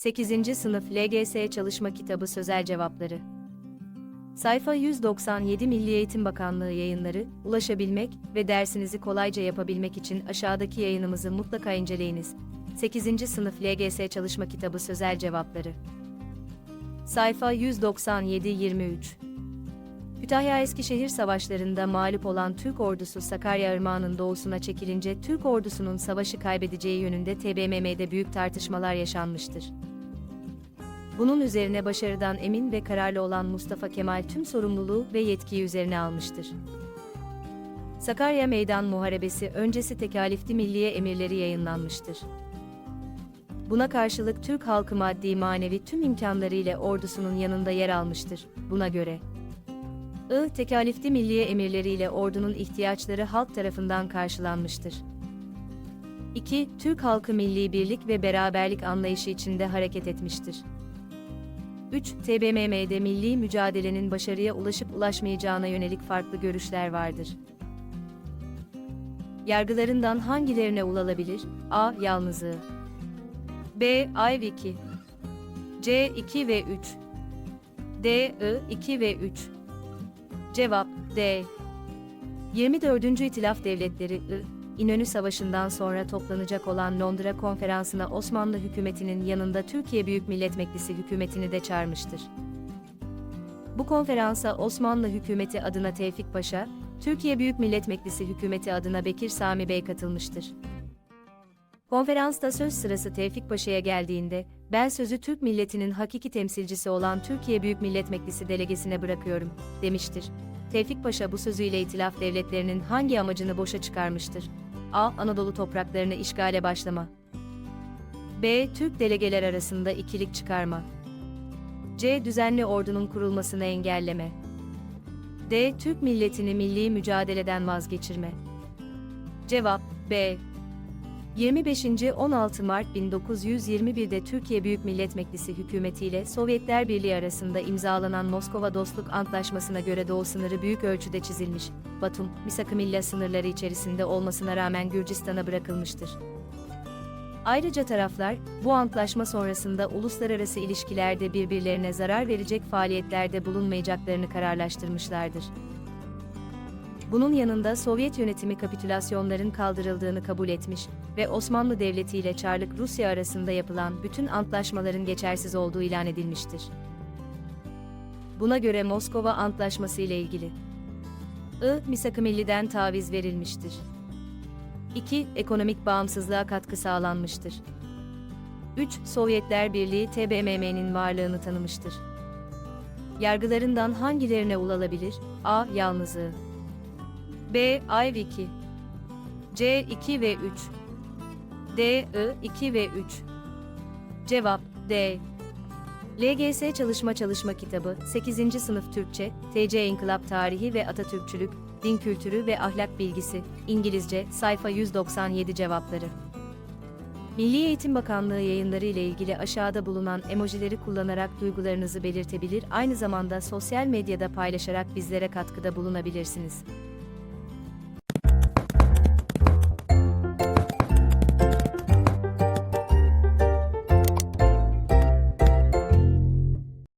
8. Sınıf LGS Çalışma Kitabı Sözel Cevapları Sayfa 197 Milli Eğitim Bakanlığı yayınları, ulaşabilmek ve dersinizi kolayca yapabilmek için aşağıdaki yayınımızı mutlaka inceleyiniz. 8. Sınıf LGS Çalışma Kitabı Sözel Cevapları Sayfa 197-23 Kütahya Eskişehir savaşlarında mağlup olan Türk ordusu Sakarya Irmağı'nın doğusuna çekilince Türk ordusunun savaşı kaybedeceği yönünde TBMM'de büyük tartışmalar yaşanmıştır. Bunun üzerine başarıdan emin ve kararlı olan Mustafa Kemal tüm sorumluluğu ve yetkiyi üzerine almıştır. Sakarya Meydan Muharebesi öncesi tekalifli milliye emirleri yayınlanmıştır. Buna karşılık Türk halkı maddi manevi tüm imkanlarıyla ordusunun yanında yer almıştır. Buna göre I. Tekalifli milliye emirleriyle ordunun ihtiyaçları halk tarafından karşılanmıştır. 2. Türk halkı milli birlik ve beraberlik anlayışı içinde hareket etmiştir. 3. TBMM'de milli mücadelenin başarıya ulaşıp ulaşmayacağına yönelik farklı görüşler vardır. Yargılarından hangilerine ulaşılabilir? A. Yalnızlığı B. Ay 2 C. 2 ve 3 D. I. 2 ve 3 Cevap D. 24. İtilaf Devletleri I. İnönü Savaşı'ndan sonra toplanacak olan Londra Konferansı'na Osmanlı hükümetinin yanında Türkiye Büyük Millet Meclisi hükümetini de çağırmıştır. Bu konferansa Osmanlı hükümeti adına Tevfik Paşa, Türkiye Büyük Millet Meclisi hükümeti adına Bekir Sami Bey katılmıştır. Konferansta söz sırası Tevfik Paşa'ya geldiğinde, ben sözü Türk milletinin hakiki temsilcisi olan Türkiye Büyük Millet Meclisi delegesine bırakıyorum, demiştir. Tevfik Paşa bu sözüyle itilaf devletlerinin hangi amacını boşa çıkarmıştır? A. Anadolu topraklarını işgale başlama. B. Türk delegeler arasında ikilik çıkarma. C. Düzenli ordunun kurulmasını engelleme. D. Türk milletini milli mücadeleden vazgeçirme. Cevap B. 25. 16 Mart 1921'de Türkiye Büyük Millet Meclisi hükümetiyle Sovyetler Birliği arasında imzalanan Moskova Dostluk Antlaşması'na göre doğu sınırı büyük ölçüde çizilmiş, Batum, Misakımilla sınırları içerisinde olmasına rağmen Gürcistan'a bırakılmıştır. Ayrıca taraflar, bu antlaşma sonrasında uluslararası ilişkilerde birbirlerine zarar verecek faaliyetlerde bulunmayacaklarını kararlaştırmışlardır. Bunun yanında Sovyet yönetimi kapitülasyonların kaldırıldığını kabul etmiş ve Osmanlı Devleti ile Çarlık Rusya arasında yapılan bütün antlaşmaların geçersiz olduğu ilan edilmiştir. Buna göre Moskova Antlaşması ile ilgili I. Misakımilli'den taviz verilmiştir. 2. Ekonomik bağımsızlığa katkı sağlanmıştır. 3. Sovyetler Birliği TBMM'nin varlığını tanımıştır. Yargılarından hangilerine ulaşılabilir? A. Yalnızlığı B. Ay 2 C. 2 ve 3 D. I. 2 ve 3 Cevap D. LGS Çalışma Çalışma Kitabı 8. Sınıf Türkçe, TC İnkılap Tarihi ve Atatürkçülük, Din Kültürü ve Ahlak Bilgisi, İngilizce, sayfa 197 cevapları. Milli Eğitim Bakanlığı yayınları ile ilgili aşağıda bulunan emojileri kullanarak duygularınızı belirtebilir, aynı zamanda sosyal medyada paylaşarak bizlere katkıda bulunabilirsiniz.